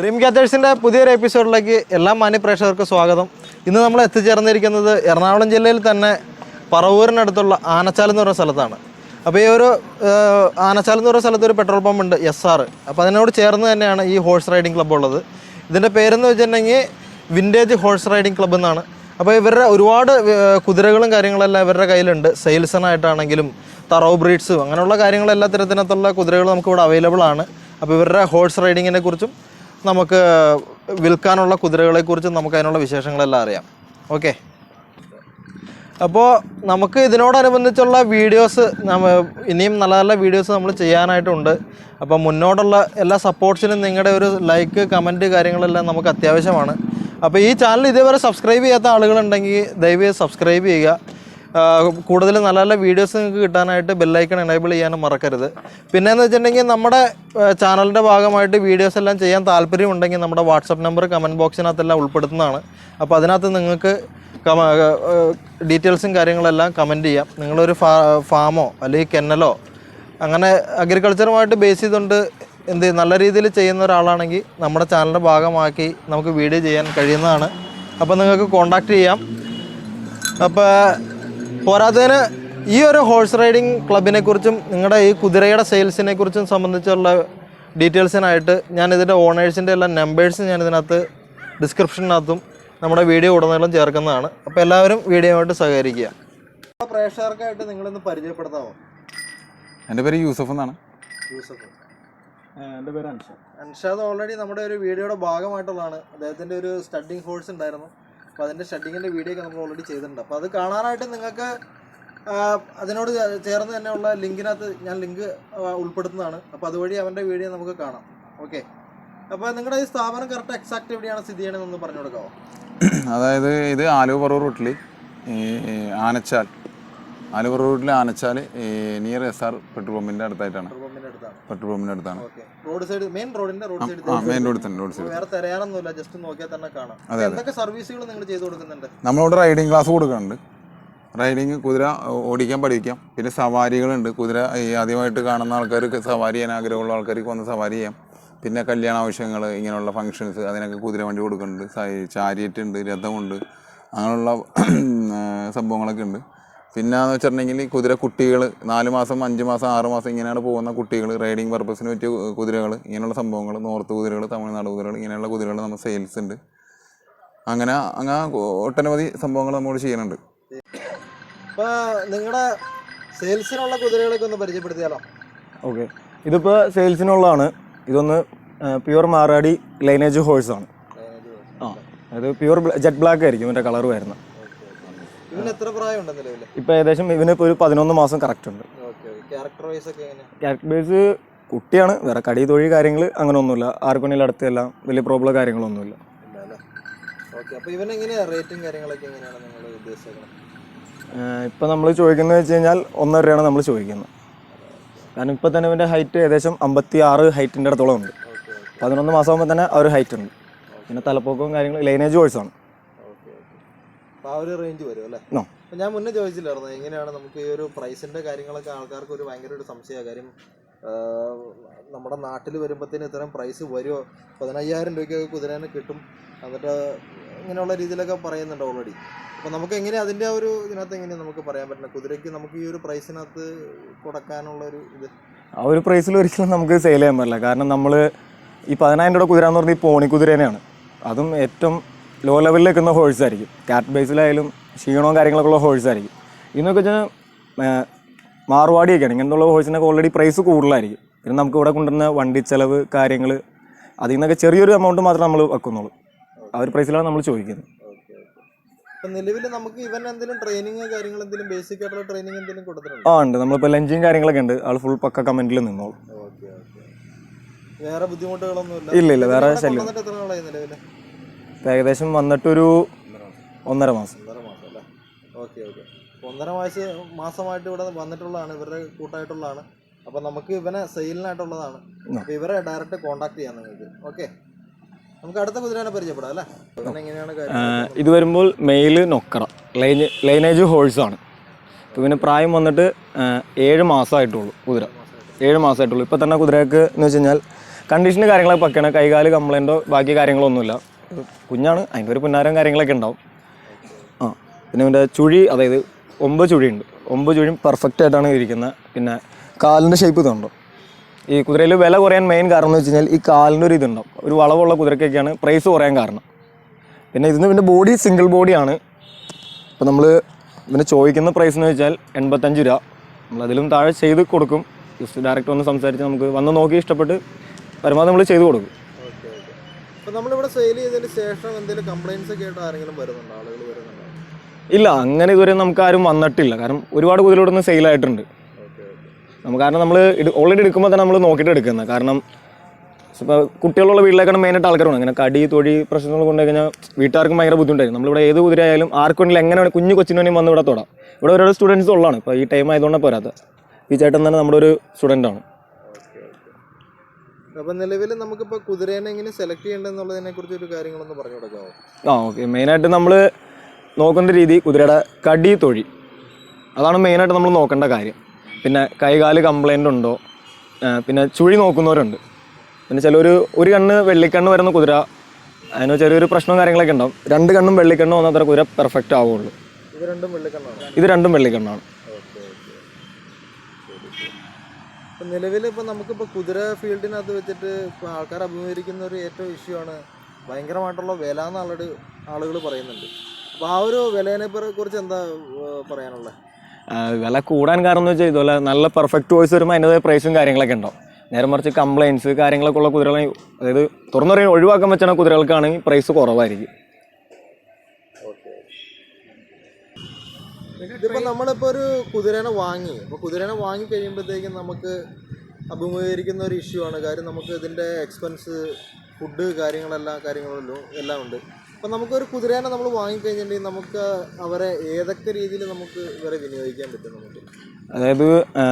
Dream ക്യാച്ചേഴ്സിന്റെ പുതിയൊരു എപ്പിസോഡിലേക്ക് എല്ലാ മാന്യപ്രേക്ഷകർക്കും സ്വാഗതം. ഇന്ന് നമ്മൾ എത്തിച്ചേർന്നിരിക്കുന്നത് എറണാകുളം ജില്ലയിൽ തന്നെ പറവൂരിനടുത്തുള്ള ആനച്ചാൽ എന്ന് പറയുന്ന സ്ഥലത്താണ്. അപ്പോൾ ഈ ഒരു ആനച്ചാൽ എന്ന് പറയുന്ന സ്ഥലത്ത് ഒരു പെട്രോൾ പമ്പ് ഉണ്ട് എസ് ആർ അപ്പോൾ അതിനോട് ചേർന്ന് തന്നെയാണ് ഈ ഹോഴ്സ് റൈഡിംഗ് ക്ലബ്ബ് ഉള്ളത്. ഇതിന്റെ പേരെന്ന് വെച്ചിട്ടുണ്ടെങ്കിൽ വിന്റേജ് ഹോഴ്സ് റൈഡിംഗ് ക്ലബ്ബ് എന്നാണ്. അപ്പോൾ ഇവരുടെ ഒരുപാട് കുതിരകളും കാര്യങ്ങളെല്ലാം ഇവരുടെ കയ്യിലുണ്ട്. സെയിൽസണായിട്ടാണെങ്കിലും തറോ ബ്രീഡ്സും അങ്ങനെയുള്ള കാര്യങ്ങളെല്ലാ തരത്തിനകത്തുള്ള കുതിരകൾ നമുക്കിവിടെ അവൈലബിൾ ആണ്. അപ്പോൾ ഇവരുടെ ഹോഴ്സ് റൈഡിങ്ങിനെ കുറിച്ചും നമുക്ക് വിൽക്കാനുള്ള കുതിരകളെക്കുറിച്ചും നമുക്ക് അതിനുള്ള വിശേഷങ്ങളെല്ലാം അറിയാം. ഓക്കെ അപ്പോൾ നമുക്ക് ഇതിനോടനുബന്ധിച്ചുള്ള വീഡിയോസ് ഇനിയും നല്ല നല്ല വീഡിയോസ് നമ്മൾ ചെയ്യാനായിട്ടുണ്ട്. അപ്പോൾ മുന്നോട്ടുള്ള എല്ലാ സപ്പോർട്ട്സിനും നിങ്ങളുടെ ഒരു ലൈക്ക് കമന്റ് കാര്യങ്ങളെല്ലാം നമുക്ക് അത്യാവശ്യമാണ്. അപ്പോൾ ഈ ചാനൽ ഇതേവരെ സബ്സ്ക്രൈബ് ചെയ്യാത്ത ആളുകളുണ്ടെങ്കിൽ ദയവ് സബ്സ്ക്രൈബ് ചെയ്യുക. കൂടുതൽ നല്ല നല്ല വീഡിയോസ് നിങ്ങൾക്ക് കിട്ടാനായിട്ട് ബെല്ലൈക്കൺ എനേബിൾ ചെയ്യാനും മറക്കരുത്. പിന്നെയെന്ന് വെച്ചിട്ടുണ്ടെങ്കിൽ നമ്മുടെ ചാനലിന്റെ ഭാഗമായിട്ട് വീഡിയോസ് എല്ലാം ചെയ്യാൻ താല്പര്യമുണ്ടെങ്കിൽ നമ്മുടെ വാട്സപ്പ് നമ്പർ കമന്റ് ബോക്സിനകത്തെല്ലാം ഉൾപ്പെടുത്തുന്നതാണ്. അപ്പോൾ അതിനകത്ത് നിങ്ങൾക്ക് കമ ഡീറ്റെയിൽസും കാര്യങ്ങളെല്ലാം കമന്റ് ചെയ്യാം. നിങ്ങളൊരു ഫാ ഫാമോ അല്ലെങ്കിൽ കെന്നലോ അങ്ങനെ അഗ്രികൾച്ചറുമായിട്ട് ബേസ് ചെയ്തുകൊണ്ട് എന്ത് നല്ല രീതിയിൽ ചെയ്യുന്ന ഒരാളാണെങ്കിൽ നമ്മുടെ ചാനലിന്റെ ഭാഗമാക്കി നമുക്ക് വീഡിയോ ചെയ്യാൻ കഴിയുന്നതാണ്. അപ്പോൾ നിങ്ങൾക്ക് കോണ്ടാക്ട് ചെയ്യാം. അപ്പോൾ പോരാത്തതിന് ഈ ഒരു ഹോഴ്സ് റൈഡിംഗ് ക്ലബിനെ കുറിച്ചും നിങ്ങളുടെ ഈ കുതിരയുടെ സെയിൽസിനെ കുറിച്ചും സംബന്ധിച്ചുള്ള ഡീറ്റെയിൽസിനായിട്ട് ഞാൻ ഇതിന്റെ ഓണേഴ്സിന്റെ എല്ലാ നമ്പേഴ്സും ഞാൻ ഇതിനകത്ത് ഡിസ്ക്രിപ്ഷനകത്തും നമ്മുടെ വീഡിയോ ഉടനീളം ചേർക്കുന്നതാണ്. അപ്പോൾ എല്ലാവരും വീഡിയോയുമായിട്ട് സഹകരിക്കുക. പ്രേക്ഷകർക്കായിട്ട് നിങ്ങളൊന്ന് പരിചയപ്പെടുത്താമോ എന്റെ പേര് യൂസഫ് എന്നാണ്. യൂസഫ്. എന്റെ പേര് അൻഷാദ് അൻഷാദ് ഓൾറെഡി നമ്മുടെ ഒരു വീഡിയോയുടെ ഭാഗമായിട്ടുള്ളതാണ്. അദ്ദേഹത്തിന്റെ ഒരു സ്റ്റഡിങ് ഹോഴ്സ് ഉണ്ടായിരുന്നു. അപ്പോൾ അതിന്റെ ഷെഡിങ്ങിന്റെ വീഡിയോ ഒക്കെ നമ്മൾ ഓൾറെഡി ചെയ്തിട്ടുണ്ട്. അപ്പോൾ അത് കാണാനായിട്ട് നിങ്ങൾക്ക് അതിനോട് ചേർന്ന് തന്നെയുള്ള ലിങ്കിനകത്ത് ഞാൻ ലിങ്ക് ഉൾപ്പെടുത്തുന്നതാണ്. അപ്പോൾ അതുവഴി അവന്റെ വീഡിയോ നമുക്ക് കാണാം. ഓക്കെ അപ്പോൾ നിങ്ങളുടെ ഈ സ്ഥാപനം കറക്റ്റ് എക്സാക്ട് എവിടെയാണ് സ്ഥിതി ചെയ്യണമെന്ന് പറഞ്ഞു കൊടുക്കാമോ അതായത് ഇത് ആലുവ പറവൂർ റൂട്ടിൽ ആനച്ചാൽ. ആലുവ റൂട്ടിൽ Anachal near S R petrol പമ്പിന്റെ അടുത്തായിട്ടാണ്. പെട്രോൾ പമ്പിന്റെ അടുത്താണ്. റോഡ് സൈഡ് മെയിൻ റോഡിന്റെ റോഡ് സൈഡ് മെയിൻ റോഡിൽ തന്നെ റോഡ് സൈഡ്. വേറെ തിരയാനൊന്നുമില്ല ജസ്റ്റ് നോക്കിയാൽ തന്നെ കാണാം. എന്തൊക്കെ സർവീസുകൾ നിങ്ങൾ ചെയ്തു കൊടുക്കുന്നുണ്ട്? നമ്മളിവിടെ റൈഡിംഗ് ക്ലാസ് കൊടുക്കുന്നുണ്ട്. റൈഡിങ് കുതിര ഓടിക്കാൻ പഠിക്കാം. പിന്നെ സവാരികളുണ്ട്. കുതിര ഈ ആദ്യമായിട്ട് കാണുന്ന ആൾക്കാർക്ക് സവാരി ചെയ്യാൻ ആഗ്രഹമുള്ള ആൾക്കാർക്ക് വന്ന് സവാരി ചെയ്യാം. പിന്നെ കല്യാണ ആവശ്യങ്ങൾ ഇങ്ങനെയുള്ള ഫങ്ഷൻസ് അതിനൊക്കെ കുതിര വണ്ടി കൊടുക്കുന്നുണ്ട്. ചാരിയറ്റ് ഉണ്ട് രഥമുണ്ട്. അങ്ങനെയുള്ള സംഭവങ്ങളൊക്കെ ഉണ്ട്. പിന്നെ എന്ന് വെച്ചിട്ടുണ്ടെങ്കിൽ കുതിര കുട്ടികൾ നാല് മാസം അഞ്ച് മാസം ആറ് മാസം ഇങ്ങനെയാണ് പോകുന്ന കുട്ടികൾ റൈഡിങ് പർപ്പസിന് പറ്റിയ കുതിരകൾ ഇങ്ങനെയുള്ള സംഭവങ്ങൾ നോർത്ത് കുതിരകൾ തമിഴ്നാട് കുതിരകൾ ഇങ്ങനെയുള്ള കുതിരകൾ നമ്മൾ സെയിൽസ് ഉണ്ട്. അങ്ങനെ അങ്ങനെ ഒട്ടനവധി സംഭവങ്ങൾ നമ്മോട് ചെയ്യുന്നുണ്ട്. അപ്പോൾ നിങ്ങളുടെ സെയിൽസിനുള്ള കുതിരകളൊക്കെ ഒന്ന് പരിചയപ്പെടുത്തിയാലോ? ഓക്കെ ഇതിപ്പോൾ സെയിൽസിനുള്ളതാണ് ഇതൊന്ന് പ്യുവർ മാറാടി ലൈനേജ് ഹോഴ്സ് ആണ്. ആ അത് പ്യുവർ ജെറ്റ് ബ്ലാക്ക് ആയിരിക്കും. എന്റെ കളർ വരുന്നത്. ഇവന് എത്ര പ്രായമുണ്ട് നിലവിൽ ഇപ്പോൾ ഏകദേശം ഇവന് ഒരു പതിനൊന്ന് മാസം കറക്റ്റ് ഉണ്ട്. ക്യാരക്ടർ വൈസ് ഒക്കെ ക്യാരക്ടർ ബേസ് കുട്ടിയാണ് വേറെ കടി തൊഴി കാര്യങ്ങൾ അങ്ങനെ ഒന്നുമില്ല. ആർക്കും അടുത്തെല്ലാം വലിയ പ്രോബ്ലം കാര്യങ്ങളൊന്നുമില്ല. ഇപ്പൊ ഓക്കെ അപ്പോൾ ഇവൻ എങ്ങനെയാണ് റേറ്റും കാര്യങ്ങളൊക്കെ എങ്ങനെയാണ് നിങ്ങൾ ഉദ്ദേശിക്കുന്നത് നമ്മൾ ചോദിക്കുന്നത് വെച്ച് കഴിഞ്ഞാൽ ഒന്നര രൂപയാണ് നമ്മൾ ചോദിക്കുന്നത്. കാരണം ഇപ്പൊ തന്നെ ഇവന്റെ ഹൈറ്റ് ഏകദേശം അമ്പത്തി ആറ് ഹൈറ്റിന്റെ അടുത്തോളം ഉണ്ട്. പതിനൊന്ന് മാസം ആകുമ്പോൾ തന്നെ ആ ഒരു ഹൈറ്റ് ഉണ്ട്. പിന്നെ തലപ്പൊക്കവും കാര്യങ്ങളും ലൈനേജ് വോയിസ് ഓക്കെ ഓക്കെ അപ്പോൾ ആ ഒരു റേഞ്ച് വരും അല്ലേ? ഞാൻ മുന്നേ ചോദിച്ചില്ലായിരുന്നു എങ്ങനെയാണ് നമുക്ക് ഈ ഒരു പ്രൈസിന്റെ കാര്യങ്ങളൊക്കെ ആൾക്കാർക്ക് ഒരു ഭയങ്കര ഒരു സംശയമാണ്. കാര്യം നമ്മുടെ നാട്ടിൽ വരുമ്പോഴത്തേന് ഇത്രയും പ്രൈസ് വരുമോ പതിനയ്യായിരം രൂപയ്ക്കൊക്കെ കുതിരേനെ കിട്ടും. എന്നിട്ട് ഇങ്ങനെയുള്ള രീതിയിലൊക്കെ പറയുന്നുണ്ട് ഓൾറെഡി അപ്പോൾ നമുക്ക് എങ്ങനെ അതിന്റെ ആ ഒരു ഇതിനകത്ത് എങ്ങനെയാണ് നമുക്ക് പറയാൻ പറ്റുന്നത്? കുതിരയ്ക്ക് നമുക്ക് ഈ ഒരു പ്രൈസിനകത്ത് കൊടുക്കാനുള്ള ഒരു ഇത്? ആ ഒരു പ്രൈസിൽ ഒരിക്കലും നമുക്ക് സെയിൽ ചെയ്യാൻ പറ്റില്ല. കാരണം നമ്മൾ ഈ പതിനായിരം രൂപ കുതിര എന്ന് പറഞ്ഞാൽ ഈ പോണി കുതിരേനെയാണ്. അതും ഏറ്റവും ലോ ലെവലിൽ നിൽക്കുന്ന ഹോഴ്സ് ആയിരിക്കും. കാറ്റ് ബേസിലായാലും ക്ഷീണവും കാര്യങ്ങളൊക്കെ ഉള്ള ഹോഴ്സ് ആയിരിക്കും. ഇന്നൊക്കെ വെച്ചാൽ മാറുവാടിയൊക്കെയാണ് ഇങ്ങനെയുള്ള ഹോഴ്സിനൊക്കെ ഓൾറെഡി പ്രൈസ് കൂടുതലായിരിക്കും. പിന്നെ നമുക്ക് ഇവിടെ കൊണ്ടുവരുന്ന വണ്ടി ചിലവ് കാര്യങ്ങൾ അതിൽ നിന്നൊക്കെ ചെറിയൊരു എമൗണ്ട് മാത്രമേ നമ്മൾ വെക്കുന്നുള്ളൂ. ആ ഒരു പ്രൈസിലാണ് നമ്മൾ ചോദിക്കുന്നത്. നിലവിൽ നമുക്ക് ഇവൻ എന്തെങ്കിലും ട്രെയിനിങ് കാര്യങ്ങൾ എന്തെങ്കിലും ബേസിക് ആയിട്ടുള്ള ട്രെയിനിങ് എന്തെങ്കിലും കൊടുത്തിട്ടുണ്ടോ? ആ ഉണ്ട്. നമ്മളിപ്പോൾ ലഞ്ചും കാര്യങ്ങളൊക്കെ ഉണ്ട്. ആൾ ഫുൾ പക്ക കമന്റിൽ നിന്നോളൂ. വേറെ ബുദ്ധിമുട്ടുകളൊന്നും ഇല്ല ഇല്ല. വേറെ ശല്യം. ഇപ്പം ഏകദേശം വന്നിട്ടൊരു ഒന്നര മാസം. ഒന്നര മാസം അല്ലേ? Okay okay. ഒന്നര മാസം മാസമായിട്ട് ഇവിടെ വന്നിട്ടുള്ളതാണ് ഇവരുടെ കൂട്ടായിട്ടുള്ളതാണ്. അപ്പം നമുക്ക് ഇവനെ സെയിലിനായിട്ടുള്ളതാണ്. അപ്പം ഇവരെ ഡയറക്റ്റ് കോൺടാക്ട് ചെയ്യാം നിങ്ങൾക്ക്. ഓക്കെ. നമുക്ക് അടുത്ത കുതിരനെ പരിചയപ്പെടാം അല്ലേ? എങ്ങനെയാണ് ഇത് വരുമ്പോൾ മെയിൽ നൊക്കറ ലൈന് ലൈനേജ് ഹോഴ്സ് ആണ് പിന്നെ ഇവന് പ്രായം വന്നിട്ട് ഏഴ് മാസമായിട്ടുള്ളൂ കുതിര. ഏഴ് മാസമായിട്ടുള്ളൂ. ഇപ്പോൾ തന്നെ കുതിരക്ക് എന്ന് വെച്ച് കഴിഞ്ഞാൽ കണ്ടീഷന് കാര്യങ്ങളൊക്കെ പക്കണ കൈകാൽ കംപ്ലൈന്റോ ബാക്കി കാര്യങ്ങളൊന്നുമില്ല. കുഞ്ഞാണ്. അതിന്റെ ഒരു പുന്നാരം കാര്യങ്ങളൊക്കെ ഉണ്ടാവും. ആ പിന്നെ ഇവന്റെ ചുഴി അതായത് ഒമ്പത് ചുഴിയുണ്ട്. ഒമ്പത് ചുഴിയും പെർഫെക്റ്റ് ആയിട്ടാണ് ഇരിക്കുന്നത് പിന്നെ കാലിന്റെ ഷേപ്പ് ഇതുണ്ടോ ഈ കുതിരയിൽ വില കുറയാൻ മെയിൻ കാരണം എന്ന് വെച്ച് കഴിഞ്ഞാൽ ഈ കാലിന്റെ ഒരു ഇതുണ്ടാവും. ഒരു വളവുള്ള കുതിരക്കൊക്കെയാണ് പ്രൈസ് കുറയാൻ കാരണം. പിന്നെ ഇതിന് പിന്നെ ബോഡി സിംഗിൾ ബോഡിയാണ് അപ്പോൾ നമ്മൾ പിന്നെ ചോദിക്കുന്ന പ്രൈസ് എന്ന് വെച്ചാൽ എൺപത്തഞ്ച് രൂപ. നമ്മളതിലും താഴെ ചെയ്ത് കൊടുക്കും. ജസ്റ്റ് ഡയറക്റ്റ് വന്ന് സംസാരിച്ച് നമുക്ക് വന്ന് നോക്കി ഇഷ്ടപ്പെട്ട് പരമാവധി നമ്മൾ ചെയ്ത് കൊടുക്കും. അപ്പോൾ നമ്മളിവിടെ സെയിൽ ചെയ്തതിന് ശേഷം എന്തെങ്കിലും കംപ്ലൈൻസ് ഒക്കെ ആയിട്ട് ആരെങ്കിലും വരുന്നുണ്ടോ? ആളുകൾ വരുന്നുണ്ടോ? ഇല്ല അങ്ങനെ ഇതുവരെ നമുക്ക് ആരും വന്നിട്ടില്ല. കാരണം ഒരുപാട് കുതിര ഒന്ന് സെയിലായിട്ടുണ്ട് ആയിട്ടുണ്ട്. നമുക്ക് കാരണം നമ്മൾ ഓൾറെഡി എടുക്കുമ്പോൾ തന്നെ നമ്മൾ നോക്കിയിട്ട് എടുക്കുന്നത്. കാരണം ഇപ്പോൾ കുട്ടികളുള്ള വീട്ടിലേക്കാണ് മെയിനായിട്ട് ആൾക്കാരുണ്ട് അങ്ങനെ കടി തൊഴി പ്രശ്നങ്ങൾ കൊണ്ട് കഴിഞ്ഞാൽ വീട്ടുകാർക്കും ഭയങ്കര ബുദ്ധിമുട്ടായിരുന്നു നമ്മളിവിടെ ഏത് കുതിരയായാലും ആർക്കും വേണമെങ്കിലും എങ്ങനെ കുഞ്ഞു കൊച്ചിന് വന്ന് ഇവിടെ തൊടാം. ഇവിടെ ഒരുപാട് സ്റ്റുഡൻസ് ഉള്ളതാണ്. ഇപ്പോൾ ഈ ടൈം ആയതുകൊണ്ടാണ് പോരാത്ത ഈ ചേട്ടൻ തന്നെ നമ്മുടെ ഒരു സ്റ്റുഡന്റ് ആണ് അപ്പോൾ നിലവിൽ നമുക്കിപ്പോൾ കുതിരേനെ എങ്ങനെ സെലക്ട് ചെയ്യേണ്ടതെന്നുള്ളതിനെ കുറിച്ച് ഒരു കാര്യങ്ങളൊന്ന് പറഞ്ഞു കൊടുക്കാമോ ആ ഓക്കെ മെയിനായിട്ട് നമ്മൾ നോക്കേണ്ട രീതി കുതിരയുടെ കടി തൊഴി. അതാണ് മെയിനായിട്ട് നമ്മൾ നോക്കേണ്ട കാര്യം. പിന്നെ കൈകാൽ കംപ്ലൈന്റ് ഉണ്ടോ? പിന്നെ ചുഴി നോക്കുന്നവരുണ്ട്. പിന്നെ ചിലർ ഒരു കണ്ണ് വെള്ളിക്കണ്ണ് വരുന്ന കുതിര അതിന് ചെറിയൊരു പ്രശ്നവും കാര്യങ്ങളൊക്കെ ഉണ്ടാവും. രണ്ട് കണ്ണും വെള്ളിക്കണ്ണും വന്നാൽ അത്ര കുതിര പെർഫെക്റ്റ് ആവുള്ളൂ. ഇത് രണ്ടും വെള്ളിക്കണ്ണാണ്? ഇത് രണ്ടും വെള്ളിക്കണ്ണാണ് ഓക്കെ ഓക്കെ ഇപ്പം നിലവിൽ ഇപ്പോൾ നമുക്കിപ്പോൾ കുതിര ഫീൽഡിനകത്ത് വെച്ചിട്ട് ഇപ്പോൾ ആൾക്കാർ അഭിമുഖീകരിക്കുന്ന ഒരു ഏറ്റവും ഇഷ്യൂ ആണ് ഭയങ്കരമായിട്ടുള്ള വില എന്നുള്ളത് ആളുകൾ പറയുന്നുണ്ട്. അപ്പോൾ ആ ഒരു വിലേനെ പ- കുറിച്ച് എന്താ പറയാനുള്ളത് വില കൂടാൻ കാരണം എന്ന് വെച്ചാൽ ഇതുപോലെ നല്ല പെർഫെക്റ്റ് വോയിസ് വരുമ്പോൾ അതിന്റെതായ പ്രൈസും കാര്യങ്ങളൊക്കെ ഉണ്ടാവും. നേരെ മറിച്ച് കംപ്ലയിൻസ് കാര്യങ്ങളൊക്കെ ഉള്ള കുതിരകളെ അതായത് തുറന്നു പറയുക ഒഴിവാക്കാൻ പറ്റുന്ന കുതിരകൾക്കാണെങ്കിൽ പ്രൈസ് കുറവായിരിക്കും. ഇതിപ്പോൾ നമ്മളിപ്പോൾ ഒരു കുതിരേനെ വാങ്ങി. അപ്പോൾ കുതിരേനെ വാങ്ങി കഴിയുമ്പോഴത്തേക്കും നമുക്ക് അഭിമുഖീകരിക്കുന്ന ഒരു ഇഷ്യൂ ആണ്. കാര്യം നമുക്ക് ഇതിന്റെ എക്സ്പെൻസ് ഫുഡ് കാര്യങ്ങളെല്ലാം കാര്യങ്ങളെല്ലാം എല്ലാം ഉണ്ട്. അപ്പോൾ നമുക്കൊരു കുതിരേനെ നമ്മൾ വാങ്ങിക്കഴിഞ്ഞിട്ടുണ്ടെങ്കിൽ നമുക്ക് അവരെ ഏതൊക്കെ രീതിയിൽ നമുക്ക് ഇവരെ വിനിയോഗിക്കാൻ പറ്റും നമുക്ക്? അതായത്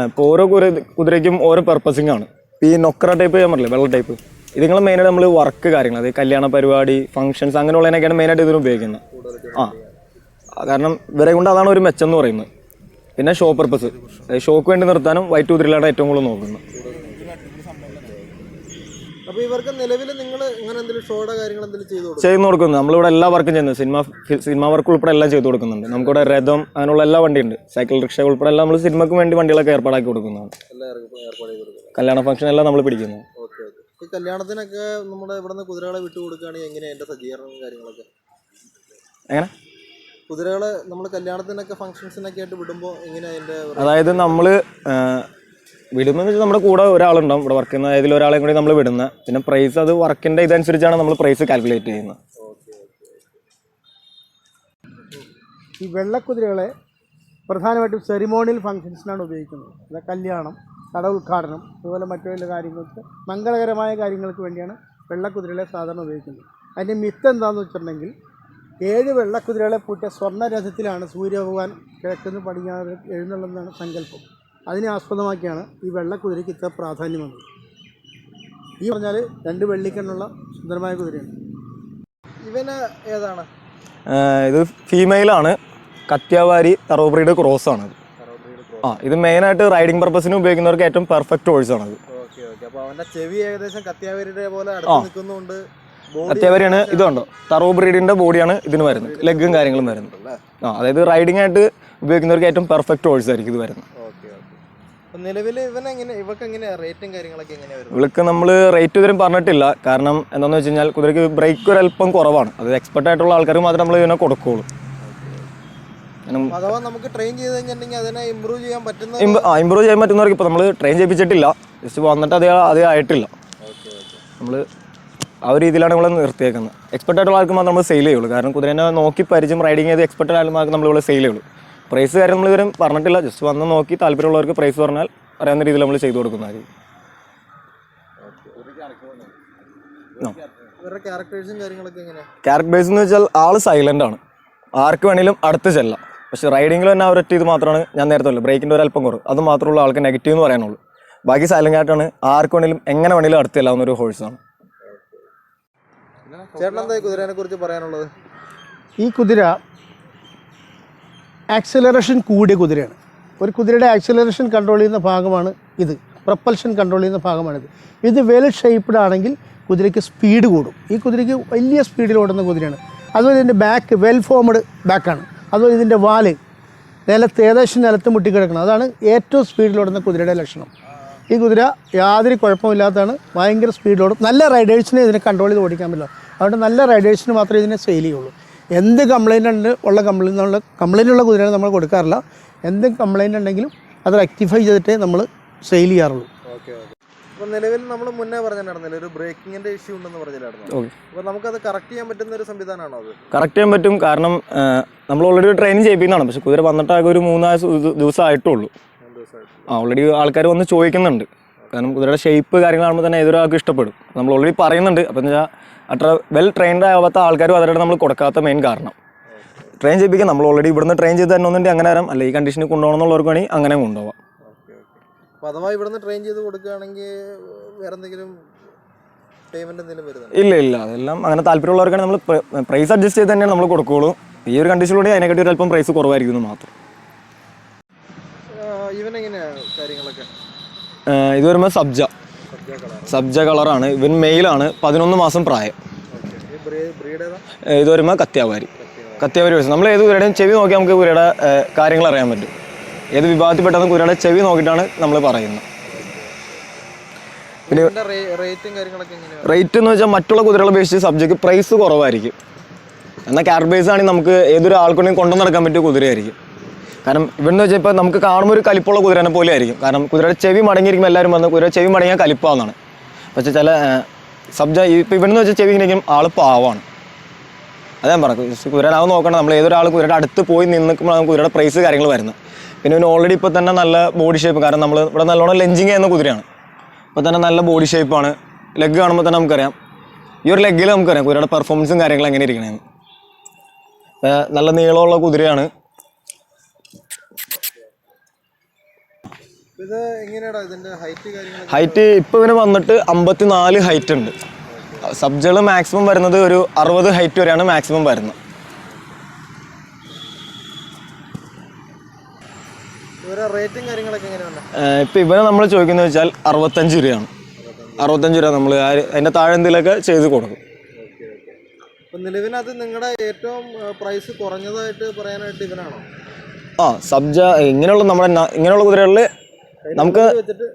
ഇപ്പോൾ ഓരോ കുതിര കുതിരയ്ക്കും ഓരോ പർപ്പസിങ് ആണ്. ഇപ്പോൾ ഈ നൊക്കറ ടൈപ്പ് ഞാൻ പറഞ്ഞില്ലേ വെള്ള ടൈപ്പ് ഇത് നിങ്ങൾ മെയിനായിട്ട് നമ്മൾ വർക്ക് കാര്യങ്ങൾ അതായത് കല്യാണ പരിപാടി ഫംഗ്ഷൻസ് അങ്ങനെയുള്ളതിനൊക്കെയാണ് മെയിനായിട്ട് ഇതിന് ഉപയോഗിക്കുന്നത്. ആ, കാരണം ഇവരെ കൊണ്ട് അതാണ് ഒരു മെച്ചം എന്ന് പറയുന്നത്. പിന്നെ ഷോ പർപ്പസ് ഷോക്ക് വേണ്ടി നിർത്താനും വൈറ്റ് കുതിരയിലാണ് ഏറ്റവും കൂടുതൽ നോക്കുന്നത്. അപ്പോൾ ഇവർക്ക് നിലവിൽ നിങ്ങൾ ഇങ്ങനെ എന്തെങ്കിലും ഷോയുടെ കാര്യങ്ങൾ എന്തെങ്കിലും ചെയ്തു കൊടുക്കും ചെയ്ത് കൊടുക്കുന്നത് നമ്മളിവിടെ എല്ലാ വർക്കും ചെയ്യുന്നത് സിനിമ സിനിമ വർക്ക് ഉൾപ്പെടെ എല്ലാം ചെയ്തു കൊടുക്കുന്നുണ്ട്. നമുക്കിവിടെ രഥം അങ്ങനെയുള്ള എല്ലാ വണ്ടിയുണ്ട്. സൈക്കിൾ റിക്ഷ ഉൾപ്പെടെ എല്ലാം നമ്മൾ സിനിമക്ക് വേണ്ടി വണ്ടികളൊക്കെ ഏർപ്പാടാക്കി കൊടുക്കുന്നതാണ്. കല്യാണ ഫംഗ്ഷൻ എല്ലാം നമ്മൾ പിടിക്കുന്നു. ഈ കല്യാണത്തിനൊക്കെ നമ്മുടെ ഇവിടുന്ന് കുതിരകളെ വിട്ടു കൊടുക്കുകയാണെങ്കിൽ എങ്ങനെയാണ് അതിന്റെ സജ്ജീകരണവും കാര്യങ്ങളൊക്കെ? എങ്ങനെ? കുതിരകളെ നമ്മൾ കല്യാണത്തിനൊക്കെ ഫംഗ്ഷൻസിനൊക്കെ ആയിട്ട് വിടുമ്പോൾ എങ്ങനെയാ അതിന്റെ അതായത് നമ്മൾ വിടുന്നത് വെച്ചാൽ നമ്മുടെ കൂടെ ഒരാളുണ്ടാവും ഇവിടെ വർക്ക് ചെയ്യുന്ന ഏതിൽ ഒരാളെ കൂടി നമ്മൾ വിടുന്ന. പിന്നെ പ്രൈസ് അത് വർക്കിന്റെ ഇതനുസരിച്ചാണ് നമ്മൾ പ്രൈസ് കാൽക്കുലേറ്റ് ചെയ്യുന്നത്. ഈ വെള്ളക്കുതിരകളെ പ്രധാനമായിട്ടും സെറിമോണിയൽ ഫങ്ഷൻസിനാണ് ഉപയോഗിക്കുന്നത്. അത് കല്യാണം കട ഉദ്ഘാടനം അതുപോലെ മറ്റു വല്ല കാര്യങ്ങൾക്ക് മംഗളകരമായ കാര്യങ്ങൾക്ക് വേണ്ടിയാണ് വെള്ളക്കുതിരകളെ സാധാരണ ഉപയോഗിക്കുന്നത്. അതിന്റെ മിത്ത് എന്താണെന്ന് വെച്ചിട്ടുണ്ടെങ്കിൽ ഏഴ് വെള്ളക്കുതിരകളെ പൂട്ടിയ സ്വർണരഥത്തിലാണ് സൂര്യഭഗവാൻ കിഴക്കുന്ന് പടിഞ്ഞാറ് എഴുന്നള്ളതെന്നാണ് സങ്കല്പം. അതിനെ ആസ്പദമാക്കിയാണ് ഈ വെള്ളക്കുതിരയ്ക്ക് ഇത്ര പ്രാധാന്യം വന്നത്. ഈ പറഞ്ഞാൽ രണ്ട് വെള്ളിക്കണ്ണുള്ള സുന്ദരമായ കുതിരയാണ്. ഇവന് ഏതാണ്? ഇത് ഫീമെയിലാണ് കത്യാവാരി തറോബ്രീഡ് ക്രോസ് ആണ് ആ ഇത് മെയിനായിട്ട് റൈഡിംഗ് പർപ്പസിന് ഉപയോഗിക്കുന്നവർക്ക് ഏറ്റവും പെർഫെക്റ്റ് ഹോഴ്സ് ആണ് അവന്റെ ചെവി ഏകദേശം കത്യാവരിയുടെ പോലെ അടുത്ത് നിൽക്കുന്നുണ്ട്. ബോഡി കത്യാവാരിയാണ് ഇതുണ്ടോ തറോ ബ്രീഡിന്റെ ബോഡിയാണ് ഇതിന് വരുന്നത്. ലെഗും കാര്യങ്ങളും വരുന്നത്. ആ അതായത് റൈഡിംഗ് ആയിട്ട് ഉപയോഗിക്കുന്നവർക്ക് ഏറ്റവും പെർഫെക്റ്റ് ഹോൾസ് ആയിരിക്കും ഇത് വരുന്നത്. ഇവൾക്ക് നമ്മൾ റേറ്റ് ഇതുവരും പറഞ്ഞിട്ടില്ല. കാരണം എന്താണെന്ന് വെച്ച് കഴിഞ്ഞാൽ കുതിരയ്ക്ക് ബ്രേക്ക് ഒരു അല്പം കുറവാണ്. അത് എക്സ്പെർട്ട് ആയിട്ടുള്ള ആൾക്കാർ മാത്രം നമ്മൾ ഇതിനെ അഥവാ നമുക്ക് ട്രെയിൻ ചെയ്ത് കഴിഞ്ഞിട്ടുണ്ടെങ്കിൽ അതിനെ ഇമ്പ്രൂവ് ചെയ്യാൻ പറ്റുന്ന ഇമ്പ്രൂവ് ചെയ്യാൻ പറ്റുന്നവർക്ക് ഇപ്പോൾ നമ്മൾ ട്രെയിൻ ചെയ്യിപ്പിച്ചിട്ടില്ല. ജസ്റ്റ് വന്നിട്ട് അതേ അതേ ആയിട്ടില്ല. നമ്മൾ നമ്മൾ ആ ഒരു രീതിയിലാണ് നമ്മൾ നിർത്തിയേക്കുന്നത്. എക്സ്പെർട്ട് ആയിട്ടുള്ള ആൾക്ക് മാത്രം നമ്മൾ സെയിൽ ചെയ്യുള്ളൂ. കാരണം കുതിരേനെ നോക്കി പരിചയം റൈഡിങ് ചെയ്ത് എക്സ്പെർട്ട് ആയാലും നമ്മൾ ഇവിടെ സെയിൽ ചെയ്യുള്ളൂ. പ്രൈസ് കാര്യം നമ്മൾ ഇതുവരെ പറഞ്ഞിട്ടില്ല. ജസ്റ്റ് വന്ന് നോക്കി താല്പര്യമുള്ളവർക്ക് പ്രൈസ് പറഞ്ഞാൽ അറിയാവുന്ന രീതിയിൽ നമ്മൾ ചെയ്തു കൊടുക്കുന്നതായിരിക്കും ക്യാരക്ടർ ബേസ് എന്ന് വെച്ചാൽ ആൾ സൈലന്റ് ആണ്. ആർക്ക് വേണേലും അടുത്ത് ചെല്ലാം. പക്ഷെ റൈഡിങ്ങിൽ തന്നെ ആ ഒരൊറ്റ ഇത് മാത്രമാണ് ഞാൻ നേരത്തെ ഉള്ളത് ബ്രേക്കിന്റെ ഒരു അല്പം കുറവ്. അത് മാത്രമുള്ള ആൾക്ക് നെഗറ്റീവ് എന്ന് പറയാനുള്ളൂ. ബാക്കി സൈലന്റ് ആയിട്ടാണ് ആർക്ക് വേണേലും എങ്ങനെ വേണേലും അടുത്ത് ചെല്ലാവുന്ന ഒരു ഹോഴ്സാണ് ചേട്ടൻ ഈ കുറിച്ച് പറയാനുള്ളത്? ഈ കുതിര ആക്സിലറേഷൻ കൂടിയ കുതിരയാണ്. ഒരു കുതിരയുടെ ആക്സിലറേഷൻ കൺട്രോൾ ചെയ്യുന്ന ഭാഗമാണ് ഇത്. പ്രപ്പൽഷൻ കൺട്രോൾ ചെയ്യുന്ന ഭാഗമാണിത്. ഇത് വെൽ ഷേപ്പ്ഡ് ആണെങ്കിൽ കുതിരയ്ക്ക് സ്പീഡ് കൂടും. ഈ കുതിരയ്ക്ക് വലിയ സ്പീഡിൽ ഓടുന്ന കുതിരയാണ്. അതുപോലെ ഇതിന്റെ ബാക്ക് വെൽ ഫോമഡ് ബാക്കാണ് അതുപോലെ ഇതിന്റെ വാൽ നിലത്ത് ഏകദേശം നിലത്ത് മുട്ടിക്കിടക്കണം. അതാണ് ഏറ്റവും സ്പീഡിലോടുന്ന കുതിരയുടെ ലക്ഷണം. ഈ കുതിര യാതൊരു കുഴപ്പമില്ലാത്തതാണ്. ഭയങ്കര സ്പീഡിലോടും നല്ല റൈഡേഴ്സിനെ ഇതിനെ കൺട്രോൾ ചെയ്ത് ഓടിക്കാൻ പറ്റില്ല. അതുകൊണ്ട് നല്ല റൈഡേഴ്സിന് മാത്രമേ ഇതിനെ സെയിൽ ചെയ്യുള്ളൂ. എന്ത് കംപ്ലൈന്റ് ഉണ്ട് ഉള്ള കംപ്ലൈന്റ് ഉള്ള കംപ്ലൈന്റ് ഉള്ള കുതിരകൾ നമ്മൾ കൊടുക്കാറില്ല. എന്ത് കംപ്ലൈന്റ് ഉണ്ടെങ്കിലും അത് റെക്ടിഫൈ ചെയ്തിട്ടേ നമ്മൾ സെയിൽ ചെയ്യാറുള്ളൂ. Okay okay. അപ്പോൾ നിലവിൽ നമ്മൾ മുന്നേ പറഞ്ഞിട്ടുണ്ടായിരുന്നില്ല ഒരു ബ്രേക്കിങ്ങിന്റെ ഇഷ്യൂ ഉണ്ടെന്ന് ഓക്കെ അപ്പോൾ നമുക്കത് കറക്റ്റ് ചെയ്യാൻ പറ്റുന്ന ഒരു സംവിധാനമാണോ അത്? കറക്റ്റ് ചെയ്യാൻ പറ്റും കാരണം നമ്മൾ ഓൾറെഡി ട്രെയിനിങ് ചെയ്യിപ്പിക്കുന്നതാണ്. പക്ഷെ കുതിര വന്നിട്ടാകെ ഒരു മൂന്നാൽ ദിവസമായിട്ടുള്ളൂ ദിവസം ആയിട്ടുള്ളൂ. ആ ഓൾറെഡി ആൾക്കാർ വന്ന് ചോദിക്കുന്നുണ്ട്. കാരണം കുതിരയുടെ ഷേപ്പ് കാര്യങ്ങൾ കാണുമ്പോൾ തന്നെ ഏതൊരാൾക്ക് ഇഷ്ടപ്പെടും. നമ്മൾ ഓൾറെഡി പറയുന്നുണ്ട്. അപ്പം എന്ന് വെച്ചാൽ അത്ര വെൽ ട്രെയിൻഡ് ആവാത്ത ആൾക്കാരും അവരുടെ നമ്മൾ കൊടുക്കാത്ത മെയിൻ കാരണം. ട്രെയിൻ ചെയ്യിപ്പിക്കാൻ നമ്മൾ ഓൾറെഡി ഇവിടുന്ന് ട്രെയിൻ ചെയ്ത് തന്നെ ഒന്നുണ്ടെങ്കിൽ അങ്ങനെ വരാം. അല്ലെങ്കിൽ ഈ കണ്ടീഷനിൽ കൊണ്ടുപോകണം എന്നുള്ളവർക്ക് വേണമെങ്കിൽ അങ്ങനെ കൊണ്ടുപോകാം അഥവാ ഇവിടുന്ന് ട്രെയിൻ ചെയ്ത് കൊടുക്കുകയാണെങ്കിൽ വേറെ എന്തെങ്കിലും ഇല്ല ഇല്ല. അതെല്ലാം അങ്ങനെ താല്പര്യമുള്ളവർക്കാണ് നമ്മൾ പ്രൈസ് അഡ്ജസ്റ്റ് ചെയ്ത് തന്നെയാണ് നമ്മൾ കൊടുക്കുകയുള്ളൂ. ഈ ഒരു കണ്ടീഷനിലൂടെ അതിനെക്കാട്ടി ഒരു അല്പം പ്രൈസ് കുറവായിരിക്കുന്നു മാത്രം. ഇവൻ എങ്ങനെയാണ് കാര്യങ്ങളൊക്കെ? ഇത് വരുമ്പോൾ സബ്ജ. സബ്ജ കളറാണ്. ഇവൻ മെയിലാണ്. പതിനൊന്ന് മാസം പ്രായം. ഇത് വരുമ്പോൾ കത്യാവാരി. കത്യാവാരി വെച്ച് നമ്മൾ ഏത് കുരയുടെയും ചെവി നോക്കി നമുക്ക് കുരയുടെ കാര്യങ്ങൾ അറിയാൻ പറ്റും. ഏത് വിഭാഗത്തിൽ പെട്ടെന്ന് കുരയുടെ ചെവി നോക്കിയിട്ടാണ് നമ്മൾ പറയുന്നത്. പിന്നെ റേറ്റ് എന്ന് വെച്ചാൽ മറ്റുള്ള കുതിരകളെ അപേക്ഷിച്ച് സബ്ജക്ക് പ്രൈസ് കുറവായിരിക്കും. എന്നാൽ കാർബേസ് ആണെങ്കിൽ നമുക്ക് ഏതൊരു ആൾക്കുണ്ടെങ്കിൽ കൊണ്ടു നടക്കാൻ പറ്റിയ കുതിരയായിരിക്കും. കാരണം ഇവിടുന്ന് വെച്ചാൽ നമുക്ക് കാണുമ്പോൾ ഒരു കലിപ്പുള്ള കുതിരനെ പോലെ ആയിരിക്കും. കാരണം കുതിരയുടെ ചെവി മടങ്ങിയിരിക്കുമ്പോൾ എല്ലാവരും വന്ന് കുതിര ചെവി മടങ്ങിയാൽ കലിപ്പാന്നാണ്. പക്ഷേ ചില സബ്ജ ഇപ്പോൾ ഇവിടുന്ന് വെച്ചാൽ ചെവി ഇങ്ങനെയും ആൾ പാവാണ്. അതാ പറഞ്ഞു കുതിരനാവ് നോക്കണം നമ്മൾ ഏതൊരാൾ കുതിരയുടെ അടുത്ത് പോയി നിൽക്കുമ്പോഴാണ് കുതിരയുടെ പ്രൈസ് കാര്യങ്ങൾ വരുന്നത്. പിന്നെ ഇവന് ഓൾറെഡി ഇപ്പോൾ തന്നെ നല്ല ബോഡി ഷേപ്പ് കാരണം നമ്മൾ ഇവിടെ നല്ലോണം ലഞ്ചിങ് ചെയ്യുന്ന കുതിരയാണ്. ഇപ്പോൾ തന്നെ നല്ല ബോഡി ഷേപ്പാണ് ലെഗ് കാണുമ്പോൾ തന്നെ നമുക്കറിയാം. ഈ ഒരു ലെഗിൽ നമുക്കറിയാം കുതിരയുടെ പെർഫോമൻസും കാര്യങ്ങളും എങ്ങനെ ഇരിക്കണമെന്ന് നല്ല നീളമുള്ള കുതിരയാണ്. ഇത് എങ്ങനെയാടാ ഇതിന്റെ ഹൈറ്റ് കാര്യങ്ങൾ ഹൈറ്റ് ഇപ്പോൾ ഇവന് വന്നിട്ട് അമ്പത്തി നാല് ഹൈറ്റ് ഉണ്ട് സബ്ജകൾ മാക്സിമം വരുന്നത് ഒരു അറുപത് ഹൈറ്റ് വരെയാണ് മാക്സിമം വരുന്നത്. ഇപ്പൊ ഇവനെ നമ്മൾ ചോദിക്കുന്നത് വെച്ചാൽ അറുപത്തഞ്ച് രൂപയാണ്. അറുപത്തഞ്ച് രൂപ നമ്മൾ അതിന്റെ താഴെ എന്തെങ്കിലുമൊക്കെ ചെയ്ത് കൊടുക്കും. നിലവിനകത്ത് നിങ്ങളുടെ ഏറ്റവും പ്രൈസ് കുറഞ്ഞതായിട്ട് പറയാനായിട്ട് ഇവനാണോ? ആ സബ്ജ ഇങ്ങനെയുള്ള നമ്മുടെ ഇങ്ങനെയുള്ള കുതിരകളിൽ നമുക്ക്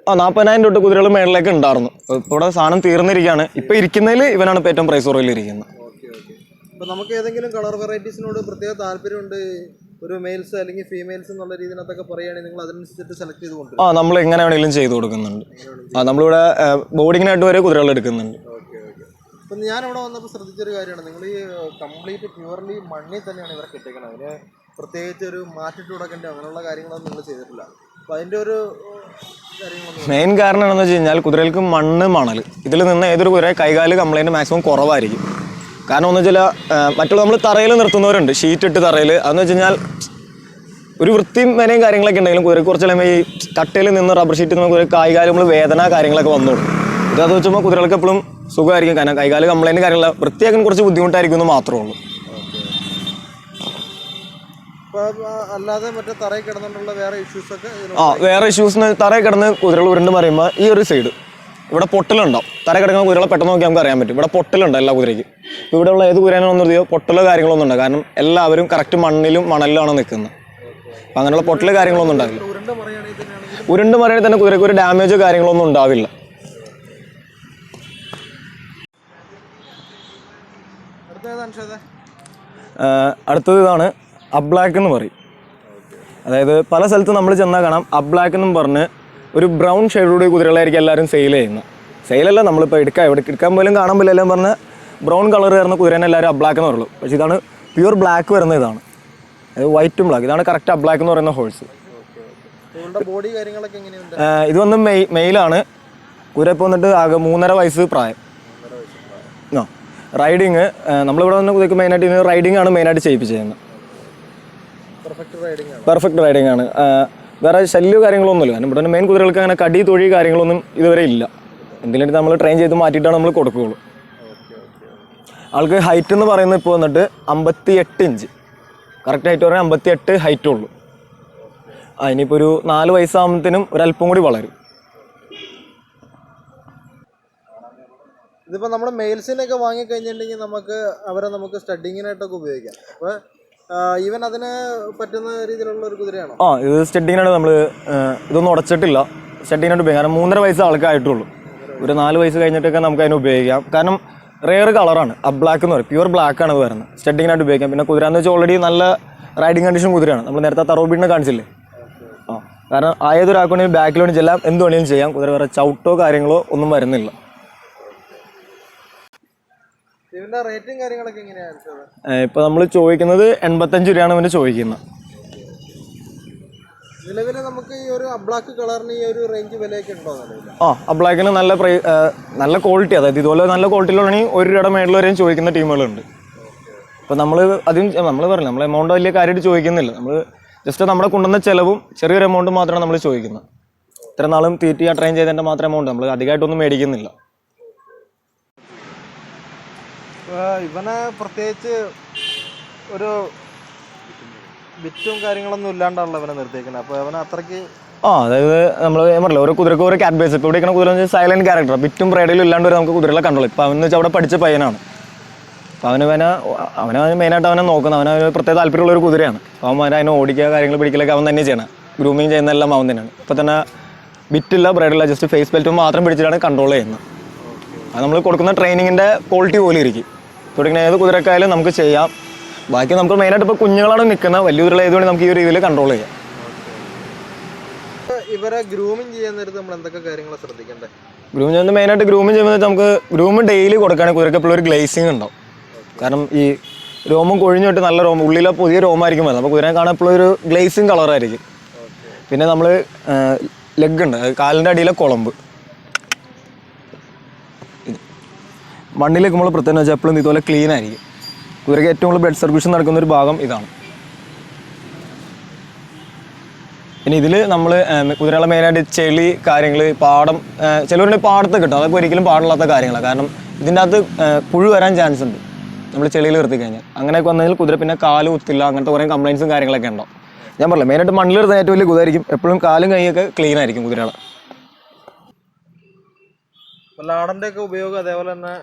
ആ നാൽപ്പതിനായിരം തൊട്ട് കുതിരകൾ മേളിലേക്ക് ഉണ്ടായിരുന്നു. ഇവിടെ സാധനം തീർന്നിരിക്കുകയാണ്. ഇപ്പൊ ഇരിക്കുന്നതിൽ ഇവനാണ് ഏറ്റവും പ്രൈസ് കുറവിലിരിക്കുന്നത് ഇരിക്കുന്നത്. നമുക്ക് ഏതെങ്കിലും കളർ വെറൈറ്റീസിനോട് പ്രത്യേക താല്പര്യമുണ്ട്? ഒരു മെയിൽസ് അല്ലെങ്കിൽ ഫീമെയിൽസ് എന്നുള്ള രീതിയിനകത്തൊക്കെ പറയുകയാണെങ്കിൽ നിങ്ങൾ അതിനനുസരിച്ചിട്ട് സെലക്ട് ചെയ്ത് കൊണ്ടുവരും. ആ നമ്മൾ എങ്ങനെ വേണമെങ്കിലും ചെയ്ത് കൊടുക്കുന്നുണ്ട്. ആ നമ്മളിവിടെ ബോർഡിങ്ങിനായിട്ട് വരെ കുതിരകൾ എടുക്കുന്നുണ്ട്. Okay okay. അപ്പം ഞാനിവിടെ വന്നപ്പോൾ ശ്രദ്ധിച്ചൊരു കാര്യമാണ്. നിങ്ങൾ ഈ കംപ്ലീറ്റ് പ്യുവർലി മണ്ണിൽ തന്നെയാണ് ഇവരെ കിട്ടിക്കുന്നത് അതിന് പ്രത്യേകിച്ച് ഒരു മാറ്റിട്ട് കൊടുക്കേണ്ട അങ്ങനെയുള്ള കാര്യങ്ങളൊന്നും നിങ്ങൾ ചെയ്തിട്ടില്ല. ഒരു മെയിൻ കാരണം എന്താണെന്ന് വെച്ച് കഴിഞ്ഞാൽ കുതിരകൾക്ക് മണ്ണ് മണൽ ഇതിൽ നിന്ന് ഏതൊരു കുതിര കൈകാൽ കംപ്ലൈന്റ് മാക്സിമം കുറവായിരിക്കും. കാരണം എന്ന് വെച്ചാൽ മറ്റുള്ള നമ്മൾ തറയിൽ നിർത്തുന്നവരുണ്ട്. ഷീറ്റ് ഇട്ട് തറയിൽ. അതെന്ന് വെച്ച് കഴിഞ്ഞാൽ ഒരു വൃത്തിയും വരെയും കാര്യങ്ങളൊക്കെ ഉണ്ടെങ്കിലും കുതിരക്ക് അല്ലെങ്കിൽ ഈ കട്ടയിൽ നിന്ന് റബ്ബർ ഷീറ്റ് നിന്ന് കുതിര കൈകാൽ നമ്മൾ വേദന കാര്യങ്ങളൊക്കെ വന്നോളും. ഇതാ വെച്ചുമ്പോൾ കുതിരകൾക്ക് എപ്പോഴും സുഖമായിരിക്കും. കാരണം കൈകാൽ കംപ്ലൈന്റ് കാര്യങ്ങളില്ല വൃത്തിയാക്കാൻ കുറച്ച് ബുദ്ധിമുട്ടായിരിക്കും എന്ന് മാത്രമേ ഉള്ളൂ. അല്ലാതെ മറ്റേ തറയിൽ കിടന്നുകൊണ്ടുള്ള വേറെ ഇഷ്യൂസൊക്കെ ആ വേറെ ഇഷ്യൂസ് തറയിൽ കിടന്ന് കുതിരകൾ ഉരുണ്ട് പറയുമ്പോൾ ഈ ഒരു സൈഡ് ഇവിടെ പൊട്ടലുണ്ടാവും. തറ കിടക്കുന്ന കുതിരകളെ പെട്ടെന്ന് നോക്കി നമുക്ക് അറിയാൻ പറ്റും. ഇവിടെ പൊട്ടലുണ്ട് എല്ലാ കുതിരയ്ക്കും. ഇപ്പോൾ ഇവിടെ ഉള്ള ഏത് കുതിരനൊന്നും നിർത്തിയോ പൊട്ടലോ കാര്യങ്ങളൊന്നും ഉണ്ടാകും കാരണം എല്ലാവരും കറക്റ്റ് മണ്ണിലും മണലിലാണ് നിൽക്കുന്നത്. അപ്പം അങ്ങനെയുള്ള പൊട്ടൽ കാര്യങ്ങളൊന്നും ഉണ്ടാവില്ല. ഉരുണ്ട മറിയാണെങ്കിൽ തന്നെ കുതിരയ്ക്ക് ഒരു ഡാമേജോ കാര്യങ്ങളൊന്നും ഉണ്ടാവില്ല. അടുത്തത് ഇതാണ് അബ്ലാക്ക് എന്ന് പറയും. അതായത് പല സ്ഥലത്ത് നമ്മൾ ചെന്നാൽ കാണാം അബ് ബ്ലാക്ക് എന്നും പറഞ്ഞ് ഒരു ബ്രൗൺ ഷെയ്ഡോടെ കുതിരകളായിരിക്കും എല്ലാവരും സെയിൽ ചെയ്യുന്നത് സെയിലല്ല നമ്മളിപ്പോൾ എടുക്കാം എവിടെ എടുക്കാൻ പോലും കാണാൻ പോലും എല്ലാം പറഞ്ഞ് ബ്രൗൺ കളർ വരുന്ന കുതിരനെ എല്ലാവരും ബ്ലാക്ക് എന്ന് പറയുള്ളൂ പക്ഷേ ഇതാണ് പ്യൂർ ബ്ലാക്ക് വരുന്ന ഇതാണ്. അതായത് വൈറ്റും ബ്ലാക്ക് ഇതാണ് കറക്റ്റ് ബ്ലാക്ക് എന്ന് പറയുന്ന ഹോഴ്സ് ഇത് വന്ന് മെയ് മെയിലാണ്. കുതിര ഇപ്പോൾ വന്നിട്ട് ആകെ മൂന്നര വയസ്സ് പ്രായം. ആ റൈഡിങ് നമ്മളിവിടെ വന്ന് കുതിരക്ക് മെയിനായിട്ട് ഇതിന് റൈഡിങ് ആണ് മെയിനായിട്ട് ചെയ്യിപ്പിച്ചിരുന്നത് പെർഫെക്റ്റ് റൈഡിംഗ് ആണ്. വേറെ ശല്യോ കാര്യങ്ങളൊന്നുമില്ല. കാരണം ഇവിടെ മെയിൻ കുതിരകൾക്ക് അങ്ങനെ കടി തൊഴി കാര്യങ്ങളൊന്നും ഇതുവരെ ഇല്ല. എന്തിനായിട്ട് നമ്മൾ ട്രെയിൻ ചെയ്ത് മാറ്റിയിട്ടാണ് നമ്മൾ കൊടുക്കുകയുള്ളൂ. ആൾക്ക് ഹൈറ്റ് എന്ന് പറയുന്നത് ഇപ്പോൾ വന്നിട്ട് അമ്പത്തി എട്ട് ഇഞ്ച് കറക്റ്റ് ഹൈറ്റ് പറഞ്ഞാൽ അമ്പത്തി എട്ട് ഹൈറ്റ് ഉള്ളൂ. ആ ഇനിയിപ്പോൾ ഒരു നാല് വയസ്സാകുമ്പോഴത്തേനും ഒരല്പം കൂടി വളരും. ഇതിപ്പോൾ നമ്മുടെ മെയിൽസിനൊക്കെ വാങ്ങിക്കഴിഞ്ഞിട്ടുണ്ടെങ്കിൽ നമുക്ക് അവരെ നമുക്ക് സ്റ്റഡിങ്ങിനായിട്ടൊക്കെ ഉപയോഗിക്കാം. അപ്പോൾ ഈവൻ അതിന് പറ്റുന്ന രീതിയിലുള്ള ഒരു കുതിരയാണോ? ആ ഇത് സ്റ്റെഡിങ്ങിനാണ് നമ്മൾ ഇതൊന്നും ഉടച്ചിട്ടില്ല. സ്റ്റെഡിങ്ങിനോട് ഉപയോഗിക്കാം. കാരണം മൂന്നര വയസ്സ് ആൾക്കായിട്ടുള്ളൂ ഒരു നാല് വയസ്സ് കഴിഞ്ഞിട്ടൊക്കെ നമുക്ക് അതിനെ ഉപയോഗിക്കാം. കാരണം റെയർ കളറാണ് അ ബ്ലാക്ക് എന്ന് പറയും. പ്യുവർ ബ്ലാക്ക് ആണ് വരുന്നത്. സ്റ്റെഡിങ്ങിനായിട്ട് ഉപയോഗിക്കാം. പിന്നെ കുതിര എന്ന് വെച്ചാൽ ഓൾറെഡി നല്ല റൈഡിങ് കണ്ടീഷൻ കുതിരയാണ്. നമ്മൾ നേരത്തെ തറോബീഡിനെ കാണിച്ചില്ലേ? ആ. കാരണം ആയതൊരാൾക്കാണെങ്കിൽ ബാക്കിലോട്ട് ചെല്ലാം. എന്ത് വേണമെങ്കിലും ചെയ്യാം. കുതിര വേറെ ചവിട്ടോ കാര്യങ്ങളോ ഒന്നും വരുന്നില്ല. റേറ്റും കാര്യങ്ങളൊക്കെ എങ്ങനെയാണ് ഇപ്പോൾ നമ്മൾ ചോദിക്കുന്നത് എൺപത്തഞ്ച് രൂപയാണ് ഇവന് ചോദിക്കുന്നത്. നിലവിൽ നമുക്ക് ഈ ഒരു അബ്ലാക്ക് കളറിന് ഈ ഒരു റേഞ്ച് വിലയൊക്കെ ഉണ്ടോ നിലവിൽ ആ അബ്ലാക്കിന് ബ്ലാക്കിന് നല്ല പ്രൈ നല്ല ക്വാളിറ്റി അതായത് ഇതുപോലെ നല്ല ക്വാളിറ്റിയിലാണെങ്കിൽ ഒരു രൂപയുടെ മേളിൽ വരെയും ചോദിക്കുന്ന ടീമുകളുണ്ട്. അപ്പോൾ നമ്മൾ അതും നമ്മൾ പറഞ്ഞു നമ്മൾ എമൗണ്ട് വലിയ കാര്യമായിട്ട് ചോദിക്കുന്നില്ല. നമ്മൾ ജസ്റ്റ് നമ്മുടെ കൊണ്ടുവന്ന ചിലവും ചെറിയൊരു എമൗണ്ട് മാത്രമാണ് നമ്മൾ ചോദിക്കുന്നത്. ഇത്ര നാളും തീറ്റി ആ ട്രെയിൻ ചെയ്തതിന്റെ മാത്രം എമൗണ്ട് നമ്മൾ അധികമായിട്ടൊന്നും മേടിക്കുന്നില്ല. ഇവനെ പ്രത്യേകിച്ച് ഒരു ബിറ്റും കാര്യങ്ങളൊന്നും ഇല്ലാണ്ടാണല്ലോ അവനെ നിർത്തിയേക്കുന്നത് അപ്പോൾ അവനെ അത്രയ്ക്ക് ആ അതായത് നമ്മൾ പറഞ്ഞില്ല ഓരോ കുതിരക്ക് ഓരോ ക്യാറ്റ് ബേസ് ഇപ്പോൾ ഇവിടെ കുതിര എന്ന് സൈലന്റ് ക്യാരക്ടർ ബിറ്റും പ്രേഡിലും ഇല്ലാണ്ട് വരെ നമുക്ക് കുതിരകളെ കണ്ടോളൂ. ഇപ്പോൾ അവൻ വെച്ചാൽ അവിടെ പഠിച്ച പയ്യനാണ്. അപ്പോൾ അവന് അവനെ അവനെ മെയിനായിട്ട് അവനെ നോക്കുന്നത്. അവന് ഒരു പ്രത്യേക താല്പര്യമുള്ള ഒരു കുതിരയാണ്. അപ്പോൾ അവൻ അതിനെ ഓടിക്കുക കാര്യങ്ങൾ പിടിക്കലൊക്കെ അവൻ തന്നെ ചെയ്യണം. ഗ്രൂമിങ് ചെയ്യുന്നതെല്ലാം അവൻ തന്നെയാണ്. ഇപ്പോൾ തന്നെ ബിറ്റില്ല ബ്രൈഡില്ല ജസ്റ്റ് ഫേസ് ബെൽറ്റ് മാത്രം പിടിച്ചിട്ടാണ് കൺട്രോൾ ചെയ്യുന്നത്. അത് നമ്മൾ കൊടുക്കുന്ന ട്രെയിനിങ്ങിന്റെ ക്വാളിറ്റി പോലെ ഇരിക്കും. ഇങ്ങനെ ഏത് കുതിരക്കായാലും നമുക്ക് ചെയ്യാം. ബാക്കി നമുക്ക് മെയിനായിട്ട് ഇപ്പോൾ കുഞ്ഞുങ്ങളാണ് നിൽക്കുന്നത്. വലിയ കുതിരകൾ ഏതുകൊണ്ട് നമുക്ക് ഈ ഒരു രീതിയിൽ കൺട്രോൾ ചെയ്യാം. ഇവരെ ഗ്രൂമിങ് ചെയ്യാൻ നേരത്ത് നമ്മൾ എന്തൊക്കെ കാര്യങ്ങൾ ശ്രദ്ധിക്കേണ്ടത്? ഗ്രൂം ചെയ്യുന്നത് മെയിനായിട്ട് ഗ്രൂമിങ് ചെയ്യുമ്പോൾ നമുക്ക് ഗ്രൂമ് ഡെയിലി കൊടുക്കുകയാണെങ്കിൽ കുതിരക്ക് എപ്പോഴും ഒരു ഗ്ലേസിങ് ഉണ്ടാവും. കാരണം ഈ രോമം കൊഴിഞ്ഞിട്ട് നല്ല രോമം ഉള്ളിലെ പുതിയ രോമമായിരിക്കും വരുന്നത്. അപ്പോൾ കുതിരനെ കാണാൻ എപ്പോഴും ഒരു ഗ്ലേസിങ് കളറായിരിക്കും പിന്നെ നമ്മൾ ലെഗ് ഉണ്ട്. കാലിന്റെ അടിയിലെ കുളമ്പ്. മണ്ണിലേക്ക് നമ്മൾ പ്രത്യേകം വെച്ചാൽ എപ്പോഴും ഇതുപോലെ ക്ലീൻ ആയിരിക്കും. കുതിരയ്ക്ക് ഏറ്റവും കൂടുതൽ ബ്ലഡ് സർക്കുലേഷൻ നടക്കുന്ന ഒരു ഭാഗം ഇതാണ്. പിന്നെ ഇതിൽ നമ്മൾ കുതിരകളെ മെയിനായിട്ട് ചെളി കാര്യങ്ങൾ പാടം ചിലവരുടെ പാടത്ത് കിട്ടും. അതൊക്കെ ഒരിക്കലും പാടില്ലാത്ത കാര്യങ്ങളാണ്. കാരണം ഇതിന്റെ അകത്ത് പുഴു വരാൻ ചാൻസ് ഉണ്ട്. നമ്മൾ ചെളിയിൽ നിർത്തി കഴിഞ്ഞാൽ. അങ്ങനെയൊക്കെ വന്നതിൽ കുതിര പിന്നെ കാൽ കുത്തില്ല അങ്ങനത്തെ കുറേ കംപ്ലൈൻസും കാര്യങ്ങളൊക്കെ ഉണ്ടാവും. ഞാൻ പറഞ്ഞില്ല മെയിനായിട്ട് മണ്ണിൽ എടുത്താൽ ഏറ്റവും വലിയ കുതിരായിരിക്കും എപ്പോഴും കാലും കൈയൊക്കെ ക്ലീൻ ആയിരിക്കും കുതിരകളെ. ലാടന്റെ ഒക്കെ ഉപയോഗം അതേപോലെ തന്നെ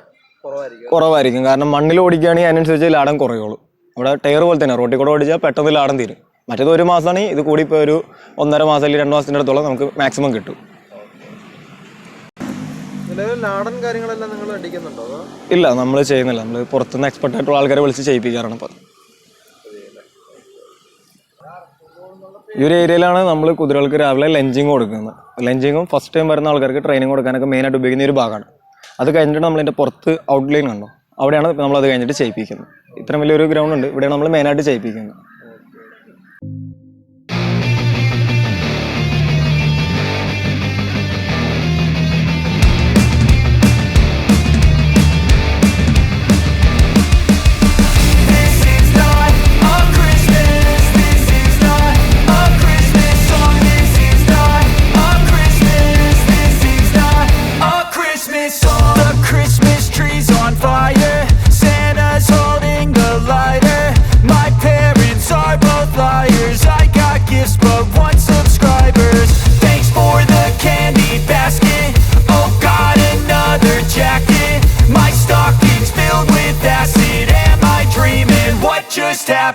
കുറവായിരിക്കും. കാരണം മണ്ണിൽ ഓടിക്കുകയാണെങ്കിൽ അതിനനുസരിച്ച് ലാടം കുറയുള്ളൂ. അവിടെ ടയർ പോലെ തന്നെ റോട്ടിൽ കൂടെ ഓടിച്ചാൽ പെട്ടെന്ന് ലാടം തീരും. മറ്റേത് ഒരു മാസമാണെങ്കിൽ ഇത് കൂടി ഇപ്പോൾ ഒരു ഒന്നര മാസം അല്ലെങ്കിൽ രണ്ട് മാസത്തിന്റെ അടുത്തോളം നമുക്ക് മാക്സിമം കിട്ടും. ഇല്ല നമ്മൾ ചെയ്യുന്നില്ല. നമ്മൾ പുറത്തുനിന്ന് എക്സ്പെർട്ട് ആയിട്ടുള്ള ആൾക്കാരെ വിളിച്ച് ചെയ്യിപ്പിക്കാറാണ് ഇപ്പം. ഈ ഒരു ഏരിയയിലാണ് നമ്മൾ കുതിരകൾക്ക് രാവിലെ ലഞ്ചിങ് കൊടുക്കുന്നത്. ലഞ്ചിങ്ങും ഫസ്റ്റ് ടൈം വരുന്ന ആൾക്കാർക്ക് ട്രെയിനിങ് കൊടുക്കാനൊക്കെ മെയിനായിട്ട് ഉപയോഗിക്കുന്ന ഒരു ഭാഗമാണ്. അത് കഴിഞ്ഞിട്ട് നമ്മൾ ഇതിന്റെ പുറത്ത് ഔട്ട്ലൈൻ കണ്ടോ? അവിടെയാണ് നമ്മൾ അത് കഴിഞ്ഞിട്ട് ചെയ്യിപ്പിക്കുന്നത്. ഇത്രയും വലിയൊരു ഗ്രൗണ്ട് ഉണ്ട്. ഇവിടെയാണ് നമ്മൾ മെയിനായിട്ട് ചെയ്യിപ്പിക്കുന്നത്.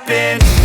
happen.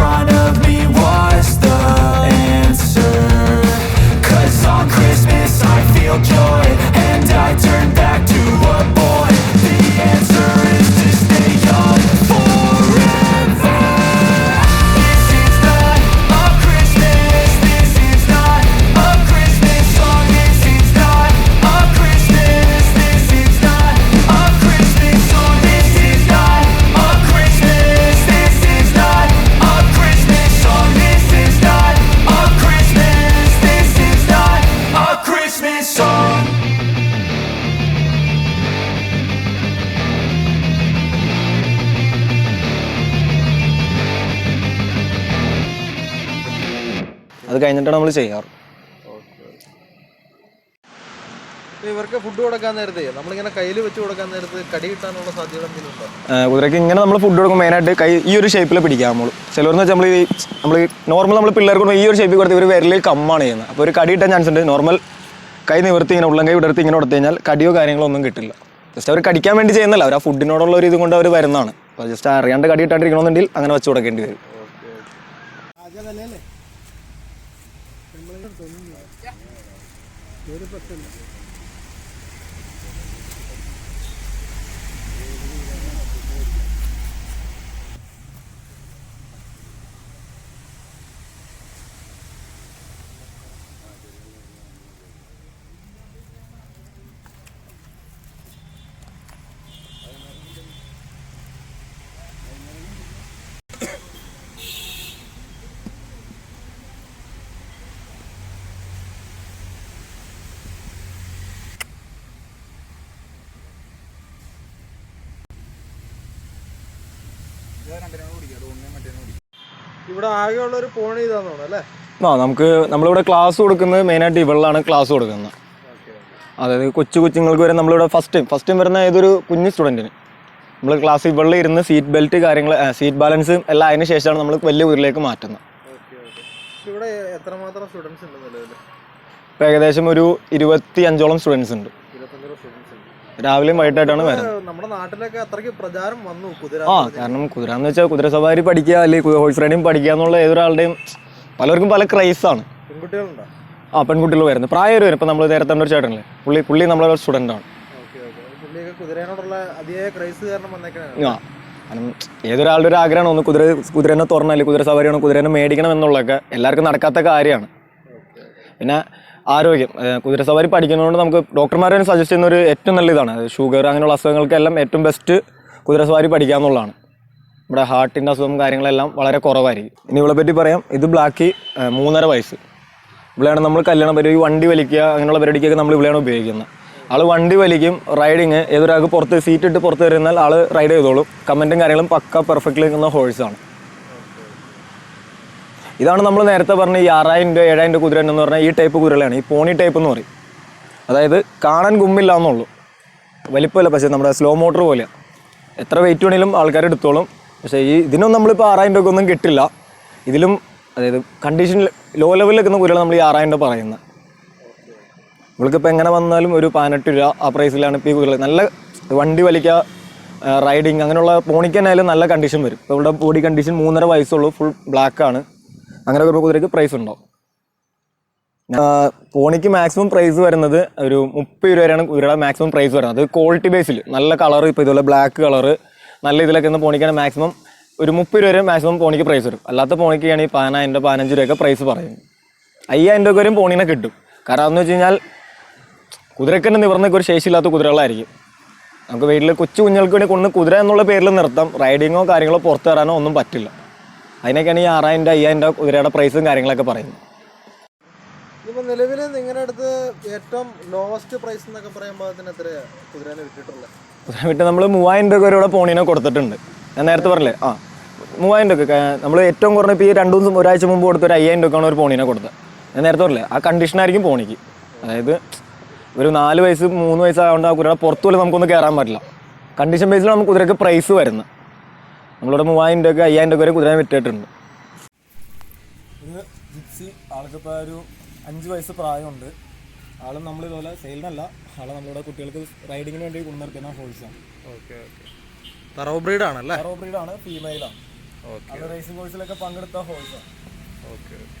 ചെയ്യാറ്. ഇവർക്ക് ഫുഡ് കൊടുക്കാൻ നേരത്തെ നമ്മളിങ്ങനെ കയ്യിൽ വെച്ച് കൊടുക്കാൻ നേരത്ത് കടി കിട്ടാനുള്ള സാധ്യത ഏഹ് ഇങ്ങനെ നമ്മൾ ഫുഡ് കൊടുക്കും മെയിനായിട്ട് കൈ ഈ ഒരു ഷേപ്പിൽ പിടിക്കാം നമ്മൾ ചിലവരെന്ന് വെച്ചാൽ നമ്മൾ ഈ നമ്മൾ നോർമൽ നമ്മൾ പിള്ളേർക്ക് ഈ ഒരു ഷേപ്പിൽ കൊടുത്ത് ഇവർ വിരലിൽ കമ്മാണ് ചെയ്യുന്നത്. അപ്പോൾ ഒരു കടി കിട്ടാൻ ചാൻസ് ഉണ്ട്. നോർമൽ കൈ നിവർത്തി ഇങ്ങനെ ഉള്ളം കൈ വിടർത്തി ഇങ്ങനെ കൊടുത്തു കഴിഞ്ഞാൽ കടിയോ കാര്യങ്ങളോ ഒന്നും കിട്ടില്ല. ജസ്റ്റ് അവർ കടിക്കാൻ വേണ്ടി ചെയ്യുന്നില്ല അവർ ആ ഫുഡിനോടുള്ള ഒരു ഇത് കൊണ്ട് അവർ വരുന്നതാണ്. അപ്പോൾ ജസ്റ്റ് അറിയാണ്ട് കടി കിട്ടാണ്ടിരിക്കണമെന്നുണ്ടെങ്കിൽ അങ്ങനെ വെച്ച് കൊടുക്കേണ്ടി വരും. ഇവിടെ ആകെയുള്ള ഒരു പോണി അല്ലേ? ആ നമുക്ക് നമ്മളിവിടെ ക്ലാസ് കൊടുക്കുന്നത് മെയിനായിട്ട് ഇവളിലാണ് ക്ലാസ് കൊടുക്കുന്നത്. അതായത് കൊച്ചു കൊച്ചുങ്ങൾക്ക് വരെ നമ്മളിവിടെ ഫസ്റ്റ് ടൈം ഫസ്റ്റ് ടൈം വരുന്ന ഏതൊരു കുഞ്ഞു സ്റ്റുഡന്റിന് നമ്മൾ ക്ലാസ് ഇവളിൽ ഇരുന്ന് സീറ്റ് ബെൽറ്റ് കാര്യങ്ങൾ സീറ്റ് ബാലൻസ് എല്ലാം അതിന് ശേഷമാണ് നമ്മൾ വലിയ ഊരിലേക്ക് മാറ്റുന്നത്. ഇവിടെ എത്രമാത്രം സ്റ്റുഡൻസ് ഉണ്ട് ഏകദേശം ഒരു ഇരുപത്തി അഞ്ചോളം സ്റ്റുഡൻസ് ഉണ്ട്. രാവിലെയും വൈകിട്ടായിട്ടാണ് വരുന്നത്. നമ്മുടെ നാട്ടിലൊക്കെ അത്രയ്ക്ക് പ്രചാരം വന്നു കുതിര ആ കാരണം കുതിര എന്ന് വെച്ചാൽ കുതിര സവാരി പഠിക്കുക അല്ലെങ്കിൽ ഹോഴ്സ് റൈഡിങ് പഠിക്കുക എന്നുള്ള ഏതൊരാളുടെയും പലർക്കും പല ക്രൈസാണ് പെൺകുട്ടികളുണ്ടോ? ആ പെൺകുട്ടികൾ വരുന്നത് പ്രായം വരും. ഇപ്പം നമ്മൾ നേരത്തെ ഒരു ചേട്ടനല്ലേ? പുള്ളി പുള്ളി നമ്മളെ സ്റ്റുഡന്റ് ആണ്. കുതിരയോടുള്ള ക്രൈസ് കാരണം വന്നേക്കണേ ആ കാരണം ഏതൊരാളുടെ ഒരു ആഗ്രഹമാണ് ഒന്ന് കുതിര കുതിരനെ തുറന്നാൽ കുതിര സവാരിയാണ് കുതിരനെ മേടിക്കണം എന്നുള്ളതൊക്കെ എല്ലാവർക്കും നടക്കാത്ത കാര്യമാണ്. പിന്നെ ആരോഗ്യം. കുതിര സവാരി പഠിക്കുന്നതുകൊണ്ട് നമുക്ക് ഡോക്ടർമാരെ സജസ്റ്റ് ചെയ്യുന്ന ഒരു ഏറ്റവും നല്ല ഇതാണ്. ഷുഗർ അങ്ങനെയുള്ള അസുഖങ്ങൾക്കെല്ലാം ഏറ്റവും ബെസ്റ്റ് കുതിര സവാരി പഠിക്കുക എന്നുള്ളതാണ്. ഇവിടെ ഹാർട്ടിന്റെ അസുഖം കാര്യങ്ങളെല്ലാം വളരെ കുറവായിരിക്കും. ഇനി ഇവളെ പറ്റി പറയാം. ഇത് ബ്ലാക്കി മൂന്നര വയസ്സ്. ഇവിടെയാണ് നമ്മൾ കല്യാണം പരിപാടി വണ്ടി വലിക്കുക അങ്ങനെയുള്ള പരിപാടിക്കൊക്കെ നമ്മൾ ഇവിടെയാണ് ഉപയോഗിക്കുന്നത്. ആൾ വണ്ടി വലിക്കും റൈഡിങ് ഏതൊരാൾക്ക് പുറത്ത് സീറ്റ് ഇട്ട് പുറത്ത് വരുന്നാൽ ആൾ റൈഡ് ചെയ്തോളും. കമന്റും കാര്യങ്ങളും പക്ക പെർഫെക്റ്റ് നിൽക്കുന്ന ഹോഴ്സാണ് ഇതാണ് നമ്മൾ നേരത്തെ പറഞ്ഞ ഈ ആറായിരം രൂപ ഏഴായിരം രൂപ കുതിര എന്ന് പറഞ്ഞാൽ ഈ ടൈപ്പ് കുതിരകളാണ് ഈ പോണി ടൈപ്പ് എന്ന് പറയും. അതായത് കാണാൻ ഗുമ്മില്ല എന്നുള്ളൂ. വലിപ്പമില്ല പക്ഷേ നമ്മുടെ സ്ലോ മോട്ടർ പോലെ എത്ര വെയിറ്റ് വേണേലും ആൾക്കാർ എടുത്തോളും. പക്ഷേ ഈ ഇതിനൊന്നും നമ്മളിപ്പോൾ ആറായിരം രൂപ ഒന്നും കിട്ടില്ല. ഇതിലും അതായത് കണ്ടീഷൻ ലോ ലെവലിൽ നിൽക്കുന്ന കുതിരകൾ നമ്മൾ ഈ ആറായിരം രൂപ പറയുന്നത് നമ്മൾക്കിപ്പോൾ എങ്ങനെ വന്നാലും ഒരു പതിനെട്ട് രൂപ ആ പ്രൈസിലാണ് ഇപ്പോൾ ഈ കുതിരകൾ നല്ല വണ്ടി വലിക്കുക റൈഡിങ് അങ്ങനെയുള്ള പോണിക്ക് നല്ല കണ്ടീഷൻ വരും. ഇപ്പോൾ ഇവിടെ ബോഡി കണ്ടീഷൻ മൂന്നര വയസ്സുള്ളൂ ഫുൾ ബ്ലാക്ക് ആണ്. അങ്ങനെ ഒരു കുതിരയ്ക്ക് പ്രൈസ് ഉണ്ടാവും. പോണിക്ക് മാക്സിമം പ്രൈസ് വരുന്നത് ഒരു മുപ്പത് രൂപ വരെയാണ് കുതിരയുടെ മാക്സിമം പ്രൈസ് വരുന്നത്. ക്വാളിറ്റി ബേസിൽ നല്ല കളർ ഇപ്പോൾ ഇതുപോലെ ബ്ലാക്ക് കളർ നല്ല ഇതിലൊക്കെ ഒന്ന് പോണിക്കാണ് മാക്സിമം ഒരു മുപ്പത് രൂപ വരെ മാക്സിമം പോണിക്ക് പ്രൈസ് വരും. അല്ലാത്ത പോണിക്കാണ് ഈ പതിനായിരം രൂപ പതിനഞ്ച് രൂപയൊക്കെ പ്രൈസ് പറയും. അയ്യായിരം രൂപ വരെയും പോണിനെ കിട്ടും. കാരണം എന്ന് വെച്ച് കഴിഞ്ഞാൽ കുതിരയ്ക്ക് തന്നെ നിവർന്നൊക്കെ ഒരു ശേഷിയില്ലാത്ത കുതിരകളായിരിക്കും. നമുക്ക് വീട്ടിൽ കൊച്ചു കുഞ്ഞുങ്ങൾക്ക് വേണ്ടി കൊണ്ട് കുതിര എന്നുള്ള പേരിൽ നിർത്താം. റൈഡിങ്ങോ കാര്യങ്ങളോ പുറത്ത് വരാനോ ഒന്നും പറ്റില്ല. അതിനൊക്കെയാണ് ഈ ആറായിരം രൂപ അയ്യായിരം രൂപ കുതിരയുടെ പ്രൈസും കാര്യങ്ങളൊക്കെ പറയുന്നത്. ഇപ്പൊ നിലവിൽ നിങ്ങളുടെ അടുത്ത് ഏറ്റവും ലോവസ്റ്റ് പ്രൈസ് എന്നൊക്കെ പറയുമ്പോൾ എത്ര കുതിരനെ വിട്ടിട്ടുള്ളത് കുതിര വിട്ട് നമ്മൾ മൂവായിരം രൂപ വരെ ഇവിടെ പോണീനെ കൊടുത്തിട്ടുണ്ട്. ഞാൻ നേരത്തെ പറഞ്ഞില്ലേ? ആ മൂവായിരം രൂപ നമ്മൾ ഏറ്റവും കുറഞ്ഞ ഇപ്പോൾ ഈ രണ്ട് ദിവസം ഒരാഴ്ച മുമ്പ് കൊടുത്ത ഒരു അയ്യായിരം രൂപക്കാണ് ഒരു പോണീനെ കൊടുത്തത്. ഞാൻ നേരത്തെ പറഞ്ഞില്ലേ ആ കണ്ടീഷനായിരിക്കും പോണിക്ക്. അതായത് ഒരു നാല് വയസ്സ് മൂന്ന് വയസ്സായതുകൊണ്ട് ആ കുതിരയുടെ പുറത്തു പോലും നമുക്കൊന്ന് കയറാൻ പറ്റില്ല. കണ്ടീഷൻ ബേസിലാണ് നമുക്ക് കുതിരക്ക് പ്രൈസ് വരുന്നത്. നമ്മളിവിടെ മൂവായിരം രൂപയ്ക്ക് അയ്യായിരം രൂപ വരെ കുതിരയെ വിറ്റിട്ടുണ്ട്. ഒരു ജിപ്സി ആൾക്കിപ്പോൾ ഒരു അഞ്ച് വയസ്സ് പ്രായമുണ്ട്. ആളും നമ്മൾ ഇതുപോലെ സെയിലിനല്ല ആളെ നമ്മളിവിടെ കുട്ടികൾക്ക് റൈഡിങ്ങിന് വേണ്ടി കൊണ്ടുനിർത്തുന്ന ഹോഴ്സാണ് ഓക്കെ ഓക്കെ. തറവ് ബ്രീഡാണല്ലേ ബ്രീഡാണ് ഫീമെയിലാണ് ഓക്കെ. റേസിംഗ് കോഴ്സിലൊക്കെ പങ്കെടുത്ത ഹോഴ്സാണ് ഓക്കെ ഓക്കെ.